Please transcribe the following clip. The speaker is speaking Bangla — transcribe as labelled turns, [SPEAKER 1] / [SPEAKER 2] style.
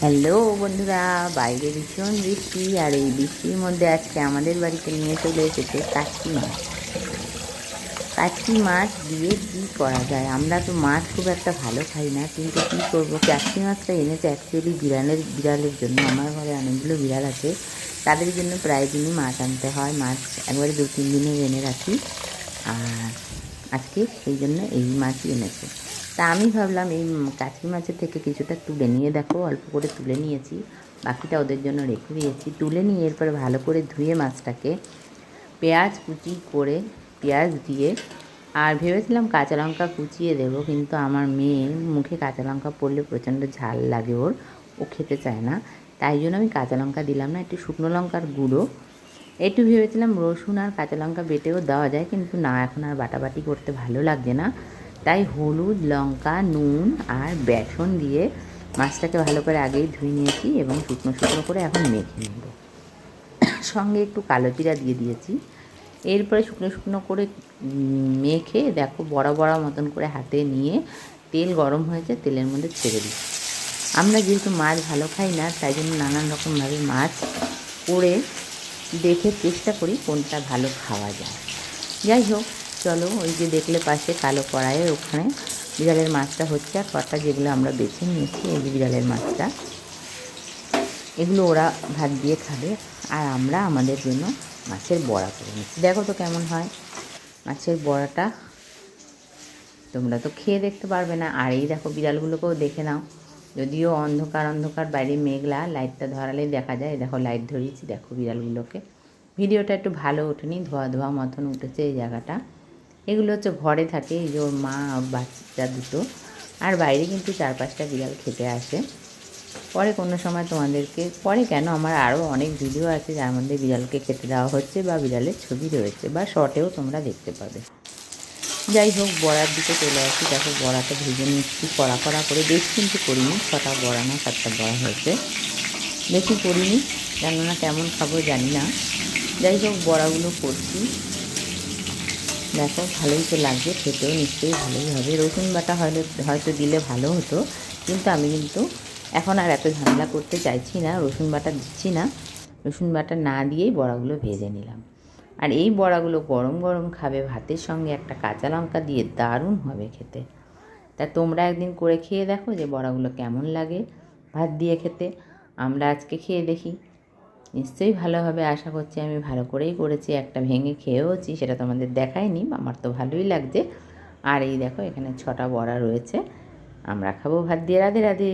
[SPEAKER 1] হ্যালো বন্ধুরা, বাইরে ভীষণ বৃষ্টি আর এই বৃষ্টির মধ্যে আজকে আমাদের বাড়িতে নিয়ে চলে এসেছে কাচ্চি মাছ। কাচ্চি মাছ দিয়ে কী করা যায়? আমরা তো মাছ খুব একটা ভালো খাই না, কিন্তু কী করব? কাচ্চি মাছটা এনেছে অ্যাকচুয়ালি বিড়ালের বিড়ালের জন্য। আমার ঘরে অনেকগুলো বিড়াল আছে, তাদের জন্য প্রায় দিনই মাছ আনতে হয়। মাছ একবারে দু তিন দিনে এনে রাখি, আর আজকে সেই জন্য এই মাছই এনেছে। তা আমি ভাবলাম এই কাঁচি মাছের থেকে কিছুটা তুলে নিয়ে দেখো, অল্প করে তুলে নিয়েছি। বাকিটা ওদের জন্য রেখে দিয়েছি। তুলে নিয়ে এরপরে ভালো করে ধুয়ে মাছটাকে পেঁয়াজ কুচি করে পেঁয়াজ দিয়ে, আর ভেবেছিলাম কাঁচা লঙ্কা কুচিয়ে দেবো, কিন্তু আমার মেয়ে মুখে কাঁচা লঙ্কা পড়লে প্রচণ্ড ঝাল লাগে ওর, ও খেতে চায় না। তাই জন্য আমি কাঁচা লঙ্কা দিলাম না, একটু শুকনো লঙ্কার গুঁড়ো। একটু ভেবেছিলাম রসুন আর কাঁচা লঙ্কা বেটেও দেওয়া যায়, কিন্তু না, এখন আর বাটাবাটি করতে ভালো লাগছে না। তাই হলুদ, লঙ্কা, নুন আর বেসন দিয়ে মাছটাকে ভালো করে আগেই ধুয়ে নিয়েছি এবং শুকনো শুকনো করে এখন মেখে নেব। সঙ্গে একটু কালো জিরা দিয়ে দিয়েছি। এরপরে শুকনো শুকনো করে মেখে দেখো বড় বড় মতন করে হাতে নিয়ে তেল গরম হয়েছে, তেলের মধ্যে ছেড়ে দিই আমরা যেহেতু মাছ ভালো খাই না, তাই জন্য নানান রকমভাবে মাছ করে দেখে চেষ্টা করি কোনটা ভালো খাওয়া যায়। যাই হোক চলো, ওই যে দেখলে পাশে কালো কড়াইয়ের ওখানে বিড়ালের মাছটা হচ্ছে, আর কটা যেগুলো আমরা বেছে নিয়েছি, এই যে বিড়ালের মাছটা। এগুলো ওরা ভাত দিয়ে খাবে, আর আমরা আমাদের জন্য মাছের বড়া করে নিচ্ছি। দেখো তো কেমন হয়, মাছের বড়াটা তোমরা তো খেয়ে দেখতে পারবে না। আর এই দেখো বিড়ালগুলোকেও দেখে নাও। যদিও অন্ধকার অন্ধকার, বাইরে মেঘলা, লাইটটা ধরালেই দেখা যায় দেখো লাইট ধরিয়েছি, দেখো বিড়ালগুলোকে। ভিডিওটা একটু ভালো ওঠেনি ধোয়া ধোয়া মতন উঠেছে এই জায়গাটা। এগুলো হচ্ছে ঘরে থাকে, এই যে ওর মা, বাচ্চা দুটো। আর বাইরে কিন্তু চার পাঁচটা বিড়াল খেতে আসে। পরে কোনো সময় তোমাদেরকে, পরে কেন আমার আরও অনেক ভিডিও আছে যার মধ্যে বিড়ালকে খেতে দেওয়া হচ্ছে বা বিড়ালের ছবি রয়েছে বা শর্টেও তোমরা দেখতে পাবে। যাই হোক, বড়ার দিকে চলে আসি। দেখো, বড়াটা ভেজে নিচ্ছি, কড়া কড়া করে। বেশি কিন্তু করিনি, ছটা বড়া না, সাতটা বড়া হয়েছে। বেশি করিনি, কেননা কেমন খাব জানি না। যাই হোক, বড়াগুলো করছি। দেখো, ভালোই তো লাগবে, খেতেও নিশ্চয়ই ভালোই হবে। রসুন বাটা হয়তো হয়তো দিলে ভালো হতো, কিন্তু আমি কিন্তু এখন আর এত ঝামেলা করতে চাইছি না, রসুন বাটা দিচ্ছি না। রসুন বাটা না দিয়েই বড়াগুলো ভেজে নিলাম। আর এই বড়াগুলো গরম গরম খাবে, ভাতের সঙ্গে একটা কাঁচা লঙ্কা দিয়ে দারুণ হবে খেতে। তা তোমরা একদিন করে খেয়ে দেখো যে বড়াগুলো কেমন লাগে ভাত দিয়ে খেতে। আমরা আজকে খেয়ে দেখি। নিশ্চয়ই ভালো হবে আশা করছি আমি ভালো করেই করেছি, একটা ভেঙে খেয়েওছি, সেটা তোমাদের দেখায়নি আমার তো ভালোই লাগছে। আর এই দেখো, এখানে ছটা বড়া রয়েছে, আমরা খাব ভাত দিয়ে, রাধে রাধে।